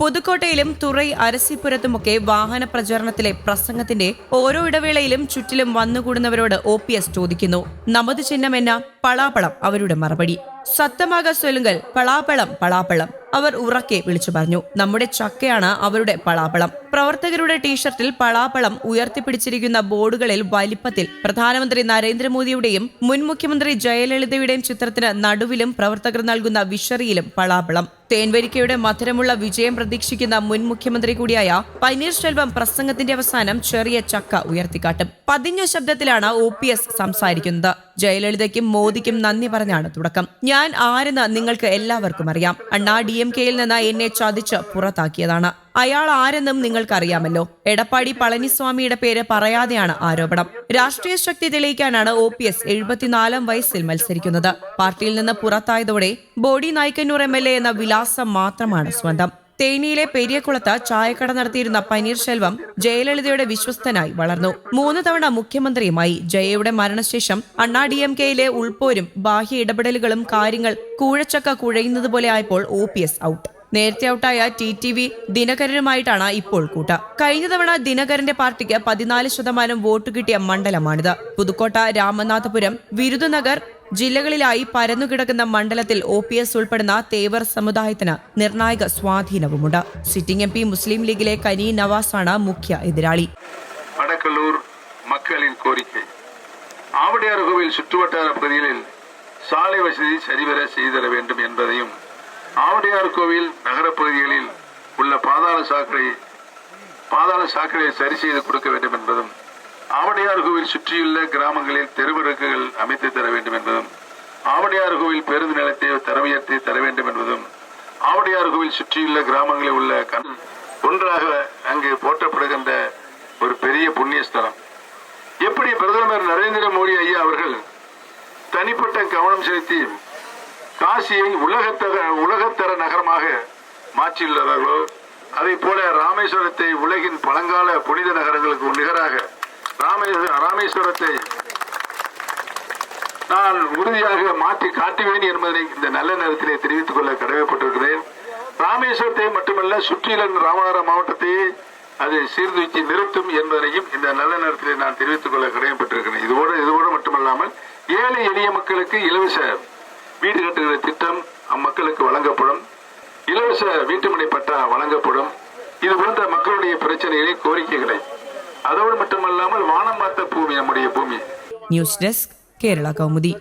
പുതുക്കോട്ടയിലും തുറൈ അരസിപ്പുരത്തുമൊക്കെ വാഹന പ്രചാരണത്തിലെ പ്രസംഗത്തിന്റെ ഓരോ ഇടവേളയിലും ചുറ്റിലും വന്നുകൂടുന്നവരോട് ഒ ചോദിക്കുന്നു. നമത് ചിഹ്നം എന്ന പളാപ്പളം അവരുടെ മറുപടി. സത്തമാക സ്വലുങ്കൽ പളാപ്പളം പളാപ്പളം അവർ ഉറക്കെ വിളിച്ചു പറഞ്ഞു നമ്മുടെ ചക്കയാണ് അവരുടെ പളാപ്പളം പ്രവർത്തകരുടെ ടീഷർട്ടിൽ പളാപ്പളം ഉയർത്തിപ്പിടിച്ചിരിക്കുന്ന ബോർഡുകളിൽ വലിപ്പത്തിൽ പ്രധാനമന്ത്രി നരേന്ദ്രമോദിയുടെയും മുൻ മുഖ്യമന്ത്രി ജയലളിതയുടെയും ചിത്രത്തിന് നടുവിലും പ്രവർത്തകർ നൽകുന്ന വിഷറിയിലും പളാപ്പളം തേൻവരിക്കയുടെ മധുരമുള്ള വിജയം പ്രതീക്ഷിക്കുന്ന മുൻ മുഖ്യമന്ത്രി കൂടിയായ പനീർശെൽവം പ്രസംഗത്തിന്റെ അവസാനം ചെറിയ ചക്ക ഉയർത്തിക്കാട്ടും. പതിഞ്ഞ ശബ്ദത്തിലാണ് ഒ പി എസ് സംസാരിക്കുന്നത്. ജയലളിതയ്ക്കും മോദിക്കും നന്ദി പറഞ്ഞാണ് തുടക്കം. ഞാൻ ആരെന്ന് നിങ്ങൾക്ക് എല്ലാവർക്കും അറിയാം. അണ്ണാ ഡി എം കെയിൽ നിന്ന് എന്നെ ചതിച്ച് പുറത്താക്കിയതാണ്. അയാൾ ആരെന്നും നിങ്ങൾക്കറിയാമല്ലോ. എടപ്പാടി പളനിസ്വാമിയുടെ പേര് പറയാതെയാണ് ആരോപണം. രാഷ്ട്രീയ ശക്തി തെളിയിക്കാനാണ് ഒ പി എസ് എഴുപത്തിനാലാം വയസ്സിൽ മത്സരിക്കുന്നത്. പാർട്ടിയിൽ നിന്ന് പുറത്തായതോടെ Bodinayakkanur M L A എന്ന വിലാസം മാത്രമാണ് സ്വന്തം. തേനിയിലെ പെരിയക്കുളത്ത് ചായക്കട നടത്തിയിരുന്ന പനീർശെൽവം ജയലളിതയുടെ വിശ്വസ്തനായി വളർന്നു. മൂന്ന് തവണ മുഖ്യമന്ത്രിയുമായി ജയയുടെ മരണശേഷം അണ്ണാ ഡി എം കെയിലെ ഉൾപോരും ബാഹ്യ ഇടപെടലുകളും കാര്യങ്ങൾ കൂഴച്ചക്ക കുഴയുന്നത് പോലെ ആയപ്പോൾ ഒ പി എസ് ഔട്ട്. നേരത്തെ ഔട്ടായ ടി ടി വി ദിനകരനുമായിട്ടാണ് ഇപ്പോൾ കൂട്ട. കഴിഞ്ഞ തവണ ദിനകരന്റെ പാർട്ടിക്ക് പതിനാല് ശതമാനം വോട്ട് കിട്ടിയ മണ്ഡലമാണിത്. പുതുക്കോട്ട രാമനാഥപുരം വിരുദനഗർ ജില്ലകളിലായി പരന്നുകിടക്കുന്ന മണ്ഡലത്തിൽ ഒ പി എസ് ഉൾപ്പെടുന്ന തേവർ സമുദായത്തിന് നിർണായക സ്വാധീനവുമുണ്ട് സിറ്റിംഗ് എം പി മുസ്ലിം ലീഗിലെ കനി നവാസാണ് മുഖ്യ എതിരാളി வடக்கல்லூர் மக்களின் கோரிக்கை ஆவடியார் கோவில் சுற்றுவட்டார பகுதிகளில் சாலை வசதி சரிவர செய்தர வேண்டும் என்பதையும் ஆவடியார் கோவில் நகரப் பகுதிகளில் உள்ள பாதாள சாக்கடை பாதாள சாக்கடையை சரி செய்து கொடுக்க வேண்டும் என்பதும் ஆவடியார் கோவில் சுற்றியுள்ள கிராமங்களில் தெருவிளக்குகள் அமைத்து தர வேண்டும் என்பதும் ஆவடியார் கோவில் பேருந்து நிலையத்தை தர உயர்த்தி தர வேண்டும் என்பதும் ஆவடியார் கோவில் சுற்றியுள்ள கிராமங்களில் உள்ள கண் ஒன்றாக அங்கு போற்றப்படுகின்ற ஒரு பெரிய புண்ணிய ஸ்தலம் எப்படி பிரதமர் நரேந்திர மோடி ஐயா அவர்கள் தனிப்பட்ட கவனம் செலுத்தி காசியை உலகத்தக உலகத்தர நகரமாக மாற்றியுள்ளார்களோ அதை போல ராமேஸ்வரத்தை உலகின் பழங்கால புனித நகரங்களுக்கு நிகராக ராமேஸ்வரத்தை நான் உறுதியாக மாற்றி காட்டுவேன் என்பதை இந்த நல்ல நேரத்திலே தெரிவித்துக் கொள்ள கடமைப்பட்டிருக்கிறேன். ராமேஸ்வரத்தை மட்டுமல்ல சுற்றியுள்ள ராமநாதபுரம் மாவட்டத்தையே அது சீர்தூக்கி நிறுத்தும் என்பதனையும் இந்த நல்ல நேரத்திலே நான் தெரிவித்துக் கொள்ள கடமைப்பட்டிருக்கிறேன். இதோடு இதோடு மட்டுமல்லாமல் ஏழை எளிய மக்களுக்கு இலவச வீடு கட்டுகிற திட்டம் அம்மக்களுக்கு வழங்கப்படும். இலவச வீட்டுமனை பட்டா வழங்கப்படும். இது போன்ற மக்களுடைய பிரச்சனைகளை கோரிக்கைகளை அதோடு மட்டுமல்லாமல் வானம் பார்த்த பூமி நம்முடைய பூமி ന്യൂസ് ഡെസ്ക് കേരള കൗമുദി